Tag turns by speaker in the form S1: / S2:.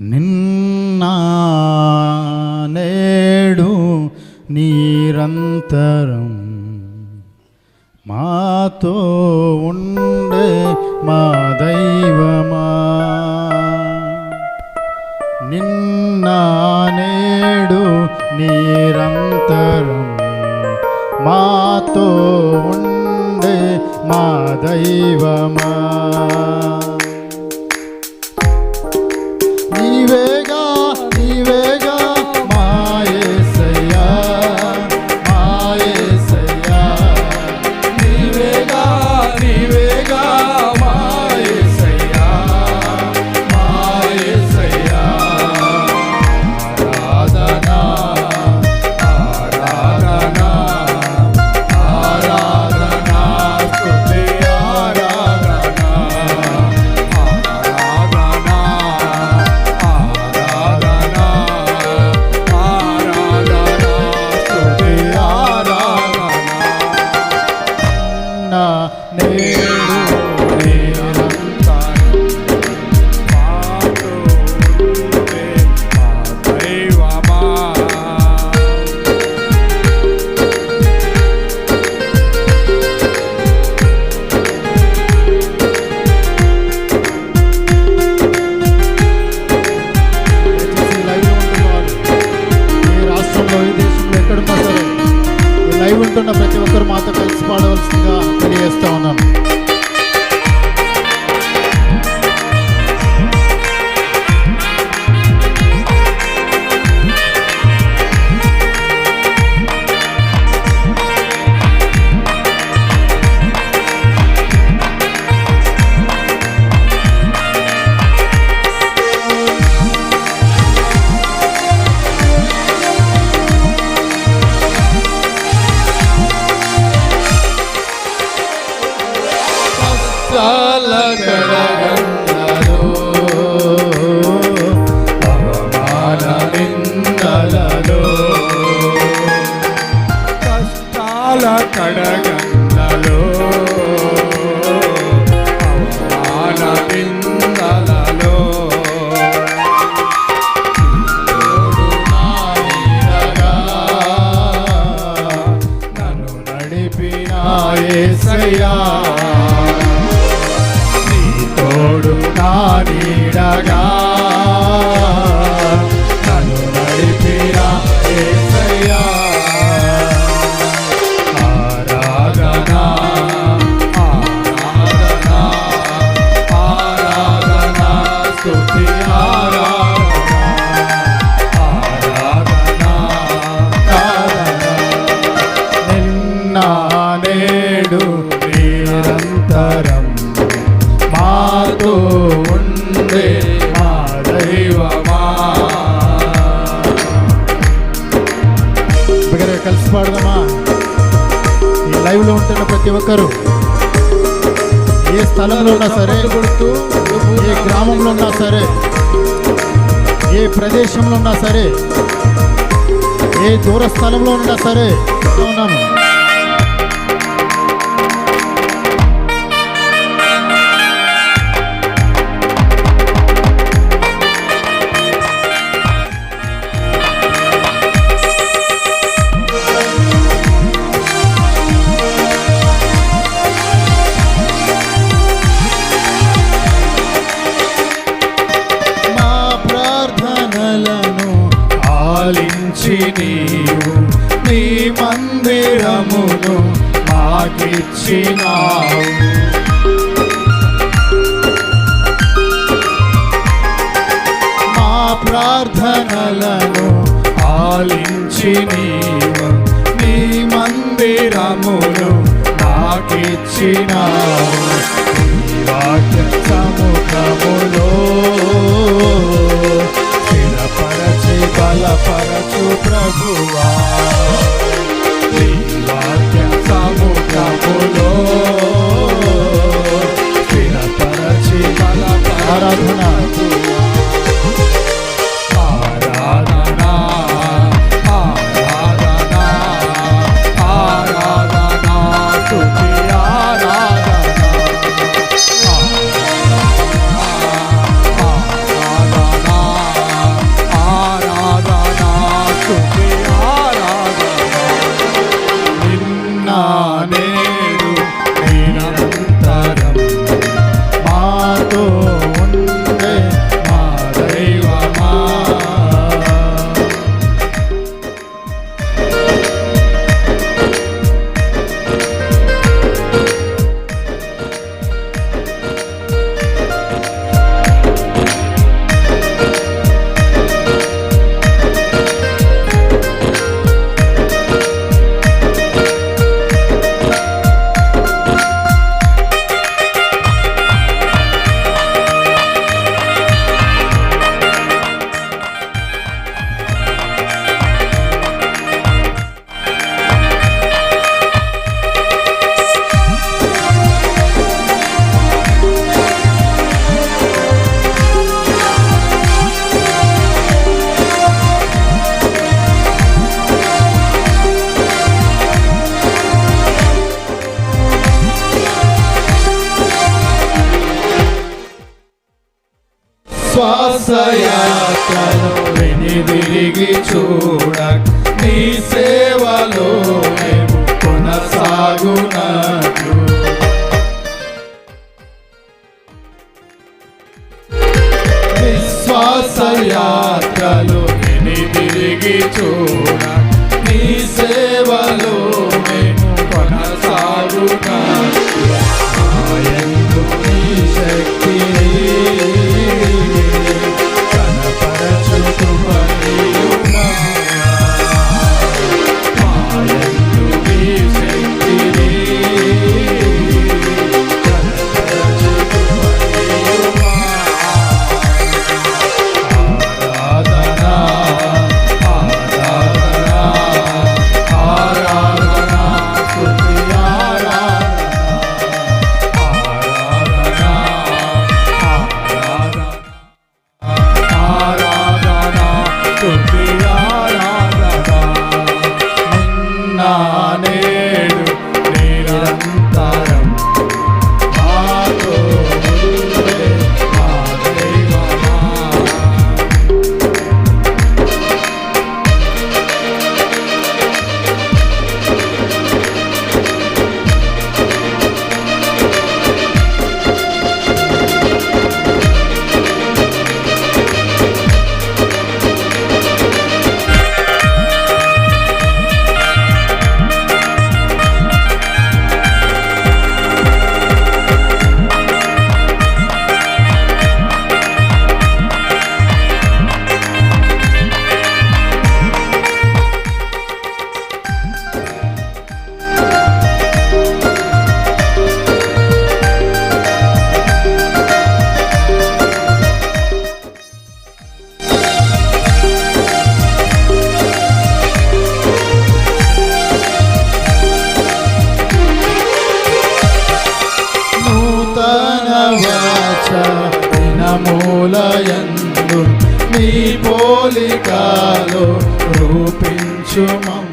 S1: నిన్న నేడు నిరంతరం మాతో ఉండే మా దైవమా నిన్న నేడు నిరంతరం మాతో ఉండే మా దైవమా వింటున్న ప్రతి ఒక్కరు మాతో కలిసి लाल कड़ा ఒక్కరు. ఏ స్థలంలో ఉన్నా సరే ఏ గ్రామంలో ఉన్నా సరే ఏ ప్రదేశంలో ఉన్నా సరే ఏ దూర స్థలంలో ఉన్నా సరే ఉన్నాను ఆలించి నీవు నీ మందిరమును మాకిచ్చినావు. మా ప్రార్థనలను ఆలించి నీవు నీ మందిరమును మాకిచ్చినావు. నీ వాక్య Fala para tu pra voar. శ్వాసయాత్రను వెనుదిరిగి చూడ నీ సేవలో కొనసాగునట్లు విశ్వాసయాత్రలు తిరిగి చూడ నీ సేవలో మూలయందు నీ పోలికాలో రూపించుమం.